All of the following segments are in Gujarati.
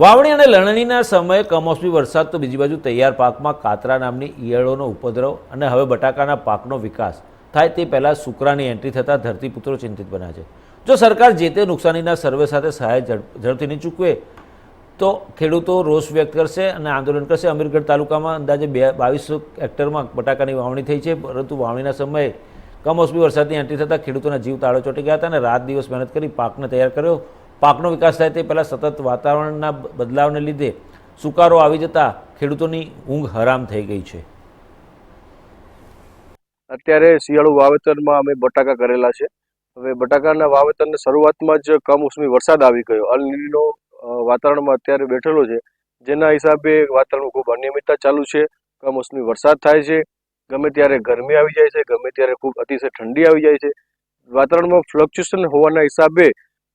વાવણી અને લણણીના સમયે કમોસમી વરસાદ તો બીજી બાજુ તૈયાર પાકમાં કાતરા નામની ઈયળોનો ઉપદ્રવ અને હવે બટાકાના પાકનો વિકાસ થાય તે પહેલાં સુકરાની એન્ટ્રી થતાં ધરતીપુત્રો ચિંતિત બન્યા છે. જો સરકાર જે તે નુકસાનીના સર્વે સાથે સહાય ઝડપ- ઝડપથી નહીં ચૂકવે, તો ખેડૂતો રોષ વ્યક્ત કરશે અને આંદોલન કરશે. અમીરગઢ તાલુકામાં અંદાજે બે, બાવીસો હેક્ટરમાં બટાકાની વાવણી થઈ છે, પરંતુ વાવણીના સમયે કમોસમી વરસાદની એન્ટ્રી થતાં ખેડૂતોના જીવ તાળો ચોંટી ગયા હતા અને રાત દિવસ મહેનત કરી પાકને તૈયાર કર્યો. પાકનો વિકાસ થાય તે પહેલાં સતત વાતાવરણના બદલાવને લીધે સુકારો આવી જતાં ખેડૂતોની ઊંઘ હરામ થઈ ગઈ છે. અત્યારે શિયાળુ વાવેતરમાં અમે બટાકા કરેલા છે. હવે બટાકાના વાવેતરની શરૂઆતમાં જ કમોસમી વરસાદ આવી ગયો. અલનીનો વાતાવરણમાં અત્યારે બેઠેલો છે. જેના હિસાબે વાતાવરણ ખૂબ અનિયમિતતા ચાલુ છે. કમોસમી વરસાદ થાય છે. ગમે ત્યારે ગરમી આવી જાય છે, ગમે ત્યારે ખૂબ અતિશય ઠંડી આવી જાય છે. વાતાવરણમાં ફ્લક્ચ્યુએશન હોવાના હિસાબે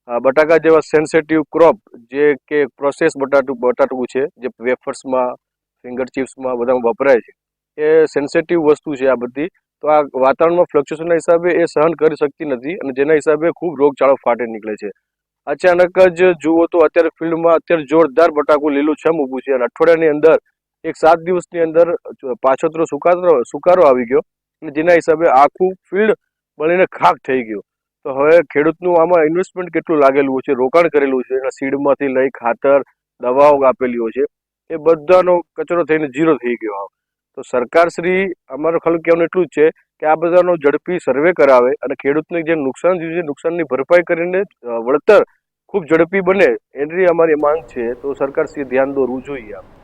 બટાકા જેવા સેન્સેટિવ ક્રોપ જે કે પ્રોસેસ બટાટું બટાટું છે, જે વેફર્સમાં ફિંગર ચિપ્સમાં બધામાં વપરાય છે. એ સેન્સેટિવ વસ્તુ છે આ બધી. તો આ વાતાવરણમાં ફ્લક્ચ્યુએશનના હિસાબે એ સહન કરી શકતી નથી અને જેના હિસાબે ખૂબ રોગચાળો ફાટે નીકળે છે. અચાનક જ જુઓ તો અત્યારે ફિલ્ડમાં અત્યારે જોરદાર બટાકું લીલુંછમ ઊભું છે. અને અઠવાડિયાની અંદર, એક સાત દિવસની અંદર પાછોતરો સુકારો સુકારો આવી ગયો અને જેના હિસાબે આખું ફિલ્ડ બળીને ખાક થઈ ગયું. તો હવે ખેડૂતનું આમાં ઇન્વેસ્ટમેન્ટ કેટલું લાગેલું છે, રોકાણ કરેલું છે, એના સીડમાંથી લઈ ખાતર, દવાઓ આપેલી હોય છે, એ બધાનો કચરો થઈને ઝીરો થઈ ગયો. તો સરકારશ્રી અમારું ખાલી કહેવાનું એટલું જ છે કે આ બધાનો ઝડપી સર્વે કરાવે અને ખેડૂતને જે નુકસાન થયું છે, નુકસાનની ભરપાઈ કરીને વળતર ખૂબ ઝડપી બને એની અમારી માંગ છે તો સરકારશ્રીએ ધ્યાન દોરવું જોઈએ આમ